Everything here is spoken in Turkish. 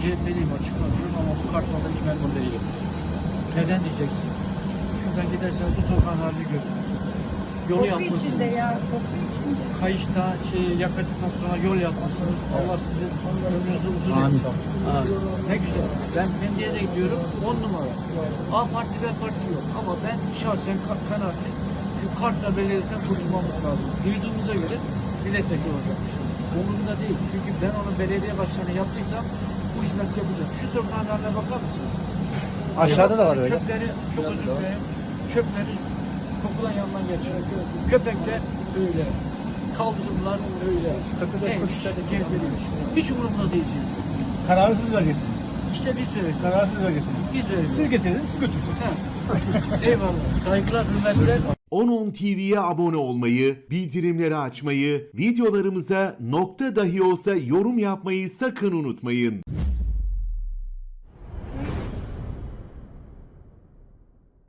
CHP'liyim açık konuşuyorum ama bu kartlarda hiç memnun değilim. Neden diyeceksin? Şuradan gidersen bu sokağın halini gör. Yolu Koku yapmışsınız. içinde ya, koku içinde. Kayışta şey, yakıtından sonra yol yapmışsınız. Allah sizi ömrünüzü uzun etsin. Ha, Ne güzel. Ben Pendik'e gidiyorum. 10 numara. A parti B parti yok. Ama ben şahsen ka- kanaatim şu kartla belediyeden kurtulmamız lazım. Duyduğumuza göre milletvekili olacakmış. Umurumda değil. Çünkü ben onu belediye başkanı yaptıysam bu hizmet yapacağım. Şu sokağın haline bakar mısınız? Aşağıda da var öyle. Çöpleri, çok özür dilerim. Çöpleri kokulan yandan geçiyor. Köpekler öyle. Kaldırımlar öyle. Köpekler En koşuyor. işte gezdirmiş. Hiç umurumda değil. Kararı siz vereceksiniz. İşte biz veririz. Kararı siz vereceksiniz. Biz veririz. Siz getirdiniz, siz götürdünüz. Eyvallah. Saygılar, hürmetler. 10.10 TV'ye abone olmayı, bildirimleri açmayı, videolarımıza nokta dahi olsa yorum yapmayı sakın unutmayın.